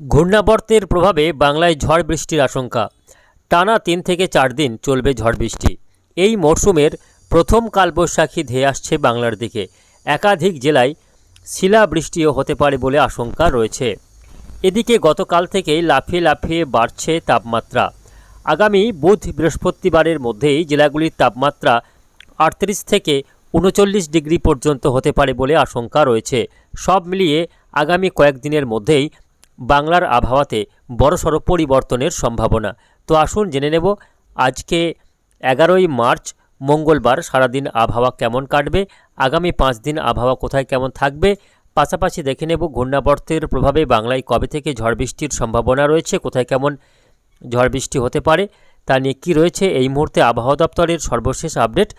ঘূর্ণাবর্তের প্রভাবে বাংলায় ঝড় বৃষ্টির আশঙ্কা। টানা তিন থেকে চার দিন চলবে ঝড় বৃষ্টি। এই মরশুমের প্রথম কালবৈশাখী ধেয়ে আসছে বাংলার দিকে। একাধিক জেলায় শিলাবৃষ্টিও হতে পারে বলে আশঙ্কা রয়েছে। এদিকে গতকাল থেকেই লাফিয়ে লাফিয়ে বাড়ছে তাপমাত্রা। আগামী বুধ বৃহস্পতিবারের মধ্যেই জেলাগুলির তাপমাত্রা আটত্রিশ থেকে উনচল্লিশ ডিগ্রি পর্যন্ত হতে পারে বলে আশঙ্কা রয়েছে। সব মিলিয়ে আগামী কয়েকদিনের মধ্যেই বাংলার আবহাওয়াতে বড়সড় পরিবর্তনের সম্ভাবনা। তো আসুন জেনে নেব, আজকে এগারোই মার্চ, মঙ্গলবার সারাদিন আবহাওয়া কেমন কাটবে, আগামী পাঁচ দিন আবহাওয়া কোথায় কেমন থাকবে, পাশাপাশি দেখে নেব ঘূর্ণাবর্তের প্রভাবে বাংলায় কবে থেকে ঝড় বৃষ্টির সম্ভাবনা রয়েছে, কোথায় কেমন ঝড় বৃষ্টি হতে পারে, তা নিয়ে কী রয়েছে, এই মুহূর্তে আবহাওয়া দপ্তরের সর্বশেষ আপডেট।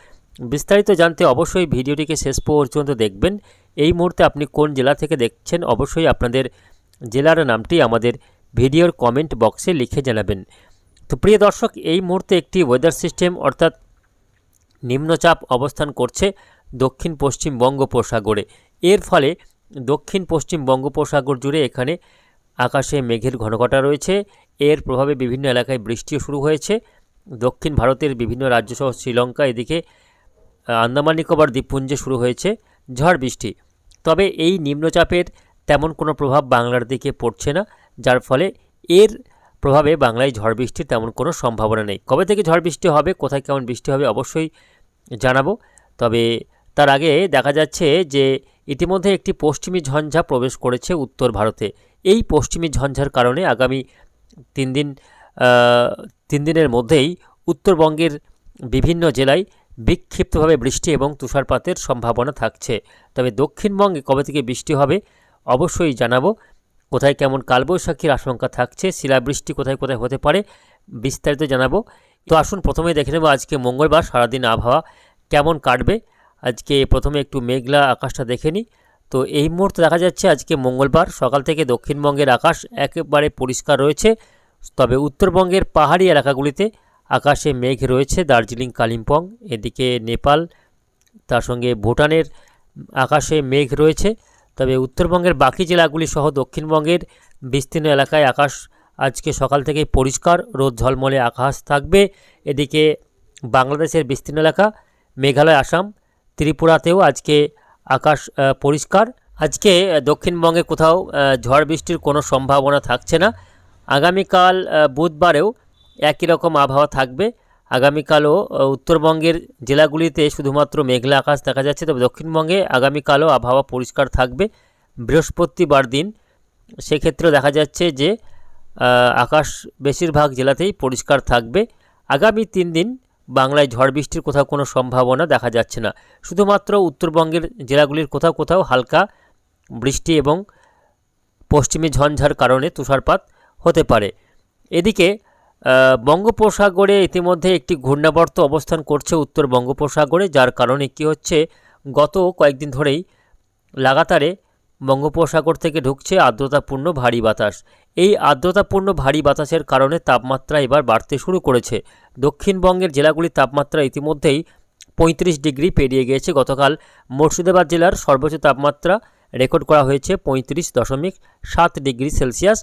বিস্তারিত জানতে অবশ্যই ভিডিওটিকে শেষ পর্যন্ত দেখবেন। এই মুহূর্তে আপনি কোন জেলা থেকে দেখছেন, অবশ্যই আপনাদের জেলার নামটি আমাদের ভিডিওর কমেন্ট বক্সে লিখে জানাবেন। তো প্রিয় দর্শক, এই মুহূর্তে একটি ওয়েদার সিস্টেম অর্থাৎ নিম্নচাপ অবস্থান করছে দক্ষিণ পশ্চিম বঙ্গোপসাগরে। এর ফলে দক্ষিণ পশ্চিম বঙ্গোপসাগর জুড়ে এখানে আকাশে মেঘের ঘনঘটা রয়েছে। এর প্রভাবে বিভিন্ন এলাকায় বৃষ্টিও শুরু হয়েছে। দক্ষিণ ভারতের বিভিন্ন রাজ্যসহ শ্রীলঙ্কা, এদিকে আন্দামান নিকোবর দ্বীপপুঞ্জে শুরু হয়েছে ঝড় বৃষ্টি। তবে এই নিম্নচাপের তেমন কোনো প্রভাব বাংলার দিকে পড়ছে না, যার ফলে এর প্রভাবে বাংলায় ঝড় বৃষ্টির তেমন কোনো সম্ভাবনা নেই। কবে থেকে ঝড় বৃষ্টি হবে, কোথায় কেমন বৃষ্টি হবে অবশ্যই জানাব। তবে তার আগে দেখা যাচ্ছে যে ইতিমধ্যে একটি পশ্চিমী ঝঞ্ঝা প্রবেশ করেছে উত্তর ভারতে। এই পশ্চিমী ঝঞ্ঝার কারণে আগামী তিন দিন তিন দিনের মধ্যেই উত্তরবঙ্গের বিভিন্ন জেলায় বিক্ষিপ্তভাবে বৃষ্টি এবং তুষারপাতের সম্ভাবনা থাকছে। তবে দক্ষিণবঙ্গে কবে থেকে বৃষ্টি হবে অবশ্যই জানাব। কোথায় কেমন কালবৈশাখীর আশঙ্কা থাকছে, শিলাবৃষ্টি কোথায় কোথায় হতে পারে, বিস্তারিত জানাব। তো আসুন প্রথমে দেখে নেব আজকে মঙ্গলবার, সারাদিন আবহাওয়া কেমন কাটবে। আজকে প্রথমে একটু মেঘলা আকাশটা দেখে নিই। তো এই মুহূর্তে দেখা যাচ্ছে আজকে মঙ্গলবার, সকাল থেকে দক্ষিণবঙ্গের আকাশ একেবারে পরিষ্কার রয়েছে। তবে উত্তরবঙ্গের পাহাড়ি এলাকাগুলিতে আকাশে মেঘ রয়েছে, দার্জিলিং, কালিম্পং, এদিকে নেপাল, তার সঙ্গে ভুটানের আকাশে মেঘ রয়েছে। তবে উত্তরবঙ্গের বাকি জেলাগুলি সহ দক্ষিণবঙ্গের বিস্তীর্ণ এলাকায় আকাশ আজকে সকাল থেকেই পরিষ্কার, রোদ ঝলমলে আকাশ থাকবে। এদিকে বাংলাদেশের বিস্তীর্ণ এলাকা, মেঘালয়, আসাম, ত্রিপুরাতেও আজকে আকাশ পরিষ্কার। আজকে দক্ষিণবঙ্গে কোথাও ঝড় বৃষ্টির কোনো সম্ভাবনা থাকছে না। আগামীকাল বুধবারেও একই রকম আবহাওয়া থাকবে। আগামীকালও উত্তরবঙ্গের জেলাগুলিতে শুধুমাত্র মেঘলা আকাশ দেখা যাচ্ছে, তবে দক্ষিণবঙ্গে আগামীকালও আবহাওয়া পরিষ্কার থাকবে। বৃহস্পতিবার দিন সেক্ষেত্রেও দেখা যাচ্ছে যে আকাশ বেশিরভাগ জেলাতেই পরিষ্কার থাকবে। আগামী তিন দিন বাংলায় ঝড় বৃষ্টির কোথাও কোনো সম্ভাবনা দেখা যাচ্ছে না। শুধুমাত্র উত্তরবঙ্গের জেলাগুলির কোথাও কোথাও হালকা বৃষ্টি এবং পশ্চিমী ঝঞ্ঝার কারণে তুষারপাত হতে পারে। এদিকে বঙ্গোপসাগরে ইতিমধ্যে একটি ঘূর্ণাবর্ত অবস্থান করছে উত্তর বঙ্গোপসাগরে, যার কারণে কি হচ্ছে, গত কয়েকদিন ধরেই লাগাতারে বঙ্গোপসাগর থেকে ঢুকছে আর্দ্রতাপূর্ণ ভারী বাতাস। এই আর্দ্রতাপূর্ণ ভারী বাতাসের কারণে তাপমাত্রা এবার বাড়তে শুরু করেছে। দক্ষিণবঙ্গের জেলাগুলির তাপমাত্রা ইতিমধ্যেই পঁয়ত্রিশ ডিগ্রি পেরিয়ে গিয়েছে। গতকাল মুর্শিদাবাদ জেলার সর্বোচ্চ তাপমাত্রা রেকর্ড করা হয়েছে পঁয়ত্রিশ দশমিক সাত ডিগ্রি সেলসিয়াস।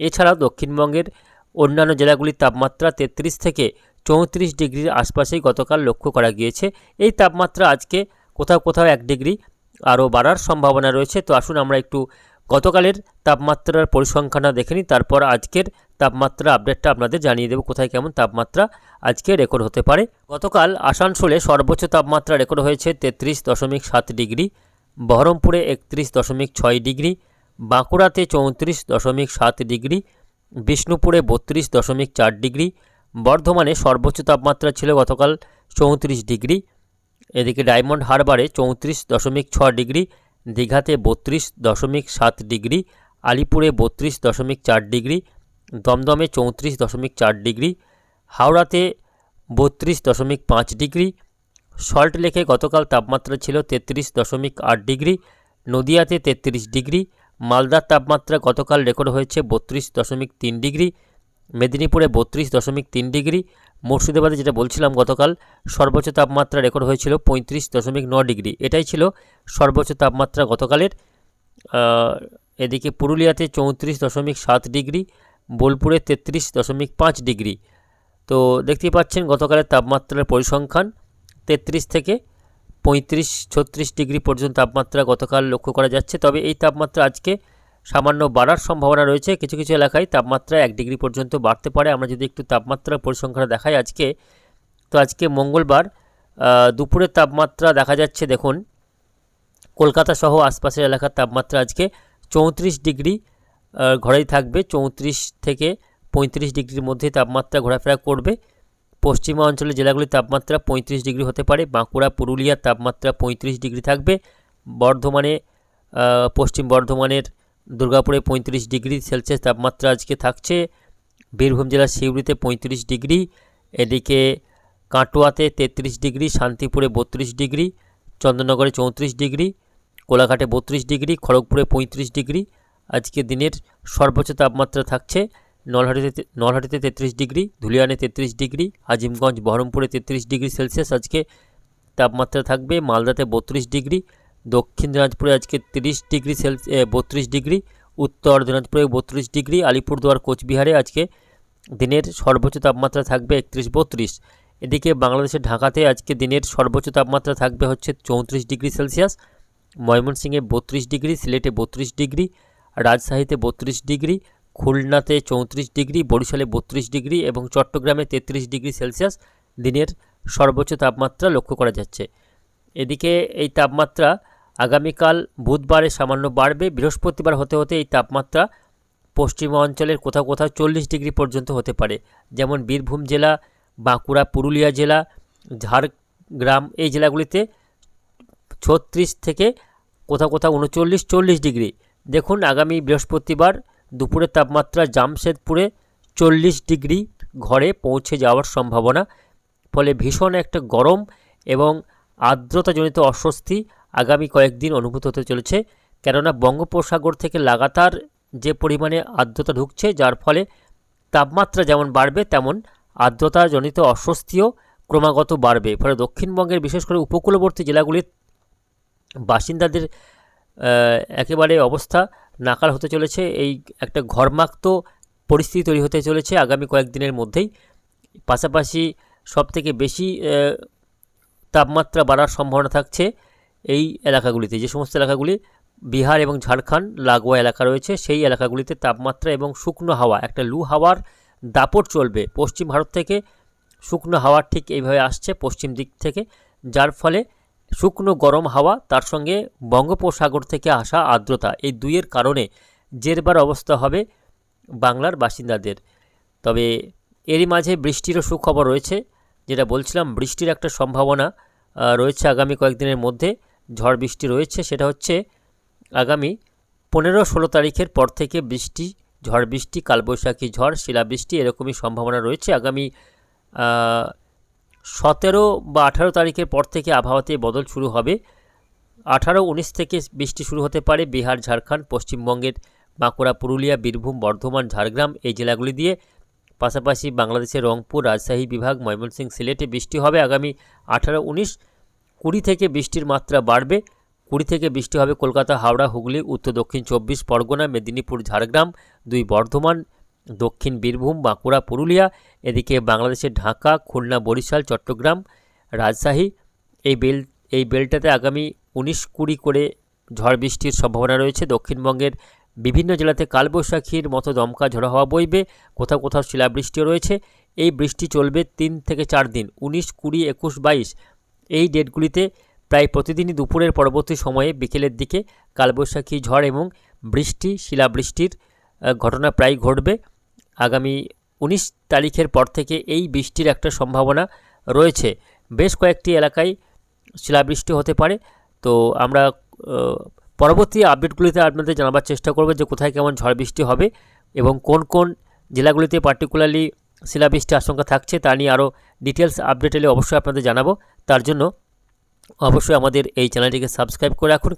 এছাড়াও দক্ষিণবঙ্গের অন্যান্য জেলাগুলির তাপমাত্রা তেত্রিশ থেকে চৌত্রিশ ডিগ্রির আশপাশেই গতকাল লক্ষ্য করা গিয়েছে। এই তাপমাত্রা আজকে কোথাও কোথাও এক ডিগ্রি আরও বাড়ার সম্ভাবনা রয়েছে। তো আসুন আমরা একটু গতকালের তাপমাত্রার পরিসংখ্যানটা দেখে নিই। তারপর আজকের তাপমাত্রা আপডেটটা আপনাদের জানিয়ে দেবো কোথায় কেমন তাপমাত্রা আজকে রেকর্ড হতে পারে। গতকাল আসানসোলে সর্বোচ্চ তাপমাত্রা রেকর্ড হয়েছে তেত্রিশ দশমিক সাত ডিগ্রি, বহরমপুরে একত্রিশ দশমিক ছয় ডিগ্রি, বাঁকুড়াতে চৌত্রিশ দশমিক সাত ডিগ্রি বিষ্ণুপুরে বত্রিশ দশমিক চার ডিগ্রি, বর্ধমানে সর্বোচ্চ তাপমাত্রা ছিল গতকাল চৌত্রিশ ডিগ্রি, এদিকে ডায়মন্ড হারবারে চৌত্রিশ দশমিক ছ ডিগ্রি, দীঘাতে বত্রিশ দশমিক সাত ডিগ্রি, আলিপুরে বত্রিশ দশমিক চার ডিগ্রি, দমদমে চৌত্রিশ দশমিক চার ডিগ্রি, হাওড়াতে বত্রিশ দশমিক পাঁচ ডিগ্রি সল্ট লেকে গতকাল তাপমাত্রা ছিল তেত্রিশ দশমিক আট ডিগ্রি, নদিয়াতে তেত্রিশ ডিগ্রি মালদার তাপমাত্রা গতকাল রেকর্ড হয়েছে বত্রিশ দশমিক তিন ডিগ্রি, মেদিনীপুরে বত্রিশ দশমিক তিন ডিগ্রি, মুর্শিদাবাদে যেটা বলছিলাম গতকাল, সর্বোচ্চ তাপমাত্রা রেকর্ড হয়েছিল পঁয়ত্রিশ দশমিক ন ডিগ্রি। এটাই ছিল সর্বোচ্চ তাপমাত্রা গতকালের এদিকে পুরুলিয়াতে চৌত্রিশ দশমিক সাত ডিগ্রি, বোলপুরে তেত্রিশ দশমিক পাঁচ ডিগ্রি। তো দেখতেই পাচ্ছেন গতকালের তাপমাত্রার পরিসংখ্যান, তেত্রিশ থেকে পঁয়ত্রিশ, ছত্রিশ ডিগ্রি পর্যন্ত তাপমাত্রা গতকাল লক্ষ্য করা যাচ্ছে। তবে এই তাপমাত্রা আজকে সামান্য বাড়ার সম্ভাবনা রয়েছে। কিছু কিছু এলাকায় তাপমাত্রা এক ডিগ্রি পর্যন্ত বাড়তে পারে। আমরা যদি একটু তাপমাত্রার পরিসংখ্যান দেখাই আজকে, তো আজকে মঙ্গলবার দুপুরের তাপমাত্রা দেখা যাচ্ছে, দেখুন, কলকাতা সহ আশপাশের এলাকার তাপমাত্রা আজকে চৌত্রিশ ডিগ্রি ঘরেই থাকবে। চৌত্রিশ থেকে পঁয়ত্রিশ ডিগ্রির মধ্যে তাপমাত্রা ঘোরাফেরা করবে। পশ্চিমা অঞ্চলের জেলাগুলির তাপমাত্রা পঁয়ত্রিশ ডিগ্রি হতে পারে। বাঁকুড়া, পুরুলিয়ার তাপমাত্রা পঁয়ত্রিশ ডিগ্রি থাকবে। বর্ধমানে পশ্চিম বর্ধমানের দুর্গাপুরে পঁয়ত্রিশ ডিগ্রি সেলসিয়াস তাপমাত্রা আজকে থাকছে। বীরভূম জেলার সিউড়িতে পঁয়ত্রিশ ডিগ্রি, এদিকে কাটোয়াতে তেত্রিশ ডিগ্রি, শান্তিপুরে বত্রিশ ডিগ্রি, চন্দননগরে চৌত্রিশ ডিগ্রি, কোলাঘাটে বত্রিশ ডিগ্রি, খড়গপুরে পঁয়ত্রিশ ডিগ্রি। আজকে দিনের সর্বোচ্চ তাপমাত্রা থাকছে নলহাটিতে নলহাটিতে তেত্রিশ ডিগ্রি, ধুলিয়ানে তেত্রিশ ডিগ্রি, আজিমগঞ্জ, বহরমপুরে তেত্রিশ ডিগ্রি সেলসিয়াস আজকে তাপমাত্রা থাকবে। মালদাতে বত্রিশ ডিগ্রি, দক্ষিণ দিনাজপুরে আজকে তিরিশ ডিগ্রি সেল বত্রিশ ডিগ্রি, উত্তর দিনাজপুরে বত্রিশ ডিগ্রি, আলিপুরদুয়ার, কোচবিহারে আজকে দিনের সর্বোচ্চ তাপমাত্রা থাকবে একত্রিশ বত্রিশ। এদিকে বাংলাদেশের ঢাকাতে আজকে দিনের সর্বোচ্চ তাপমাত্রা থাকবে হচ্ছে চৌত্রিশ ডিগ্রি সেলসিয়াস, ময়মনসিংহে বত্রিশ ডিগ্রি, সিলেটে বত্রিশ ডিগ্রি, রাজশাহীতে বত্রিশ ডিগ্রি খুলনাতে চৌত্রিশ ডিগ্রি, বরিশালে বত্রিশ ডিগ্রি এবং চট্টগ্রামে তেত্রিশ ডিগ্রি সেলসিয়াস দিনের সর্বোচ্চ তাপমাত্রা লক্ষ্য করা যাচ্ছে। এদিকে এই তাপমাত্রা আগামীকাল বুধবারে সামান্য বাড়বে। বৃহস্পতিবার হতে হতে এই তাপমাত্রা পশ্চিম অঞ্চলের কোথাও কোথাও চল্লিশ ডিগ্রি পর্যন্ত হতে পারে। যেমন বীরভূম জেলা, বাঁকুড়া, পুরুলিয়া জেলা, ঝাড়গ্রাম, এই জেলাগুলিতে ছত্রিশ থেকে কোথাও কোথাও উনচল্লিশ, চল্লিশ ডিগ্রি। দেখুন, আগামী বৃহস্পতিবার দুপুরের তাপমাত্রা জামশেদপুরে চল্লিশ ডিগ্রি ঘরে পৌঁছে যাওয়ার সম্ভাবনা, ফলে ভীষণ একটা গরম এবং আর্দ্রতাজনিত অস্বস্তি আগামী কয়েকদিন অনুভূত হতে চলেছে। কেননা বঙ্গোপসাগর থেকে লাগাতার যে পরিমাণে আর্দ্রতা ঢুকছে, যার ফলে তাপমাত্রা যেমন বাড়বে, তেমন আর্দ্রতাজনিত অস্বস্তিও ক্রমাগত বাড়বে। ফলে দক্ষিণবঙ্গের বিশেষ করে উপকূলবর্তী জেলাগুলির বাসিন্দাদের একেবারে অবস্থা নাকাল হতে চলেছে, এই একটা ঘরমাক্ত পরিস্থিতি তৈরি হতে চলেছে আগামী কয়েকদিনের মধ্যেই। পাশাপাশি সবথেকে বেশি তাপমাত্রা বাড়ার সম্ভাবনা থাকছে এই এলাকাগুলিতে। যে সমস্ত এলাকাগুলি, বিহার এবং ঝাড়খণ্ড, লাগোয়া এলাকা রয়েছে, সেই এলাকাগুলিতে তাপমাত্রা এবং শুকনো হাওয়া, একটা লু হাওয়ার দাপট চলবে। পশ্চিম ভারত থেকে শুকনো হাওয়া ঠিক এইভাবে আসছে পশ্চিম দিক থেকে, যার ফলে শুকনো গরম হাওয়া, তার সঙ্গে বঙ্গোপসাগর থেকে আসা আর্দ্রতা, এই দুইয়ের কারণে জেরবার অবস্থা হবে বাংলার বাসিন্দাদের। তবে এরই মাঝে বৃষ্টিরও সুখবর রয়েছে। যেটা বলছিলাম, বৃষ্টির একটা সম্ভাবনা রয়েছে আগামী কয়েকদিনের মধ্যে। ঝড় বৃষ্টি রয়েছে, সেটা হচ্ছে আগামী পনেরো ষোলো তারিখের পর থেকে বৃষ্টি, ঝড় বৃষ্টি, কালবৈশাখী ঝড়, শিলাবৃষ্টি, এরকমই সম্ভাবনা রয়েছে। আগামী সতেরো বা আঠারো তারিখের পর থেকে আবহাওয়াতে বদল শুরু হবে। আঠারো, উনিশ থেকে বৃষ্টি শুরু হতে পারে বিহার, ঝাড়খণ্ড, পশ্চিমবঙ্গের বাঁকুড়া, পুরুলিয়া, বীরভূম, বর্ধমান, ঝাড়গ্রাম এই জেলাগুলি দিয়ে। পাশাপাশি বাংলাদেশের রংপুর, রাজশাহী বিভাগ ময়মনসিংহ সিলেটে বৃষ্টি হবে আগামী আঠারো, উনিশ। কুড়ি থেকে বৃষ্টির মাত্রা বাড়বে। কুড়ি থেকে বৃষ্টি হবে কলকাতা, হাওড়া, হুগলি, উত্তর দক্ষিণ চব্বিশ, পরগনা, মেদিনীপুর, ঝাড়গ্রাম, দুই বর্ধমান দক্ষিণ বীরভূম, বাঁকুড়া, পুরুলিয়া, এদিকে বাংলাদেশের ঢাকা, খুলনা, বরিশাল, চট্টগ্রাম, রাজশাহী। এই বেল, এই বেলটাতে আগামী উনিশ কুড়ি করে ঝড় বৃষ্টির সম্ভাবনা রয়েছে। দক্ষিণবঙ্গের বিভিন্ন জেলাতে কালবৈশাখীর মতো দমকা ঝড়ো হওয়া বইবে। কোথাও কোথাও শিলাবৃষ্টিও রয়েছে। এই বৃষ্টি চলবে তিন থেকে চার দিন, উনিশ কুড়ি, একুশ বাইশ। এই ডেটগুলিতে প্রায় প্রতিদিনই দুপুরের পরবর্তী সময়ে বিকেলের দিকে কালবৈশাখী ঝড় এবং বৃষ্টি, শিলাবৃষ্টির ঘটনা প্রায় ঘটবে। আগামী উনিশ তারিখের পর থেকে এই বৃষ্টির একটা সম্ভাবনা রয়েছে। বেশ কয়েকটি এলাকায় শিলাবৃষ্টি হতে পারে। তো আমরা পরবর্তী আপডেটগুলিতে আপনাদের জানাবার চেষ্টা করব যে কোথায় কেমন ঝড় বৃষ্টি হবে এবং কোন কোন জেলাগুলিতে পার্টিকুলারলি শিলাবৃষ্টির আশঙ্কা থাকছে তা নিয়ে আরও ডিটেলস আপডেট এলে অবশ্যই আপনাদের জানাব। তার জন্য অবশ্যই আমাদের এই চ্যানেলটিকে সাবস্ক্রাইব করে রাখুন।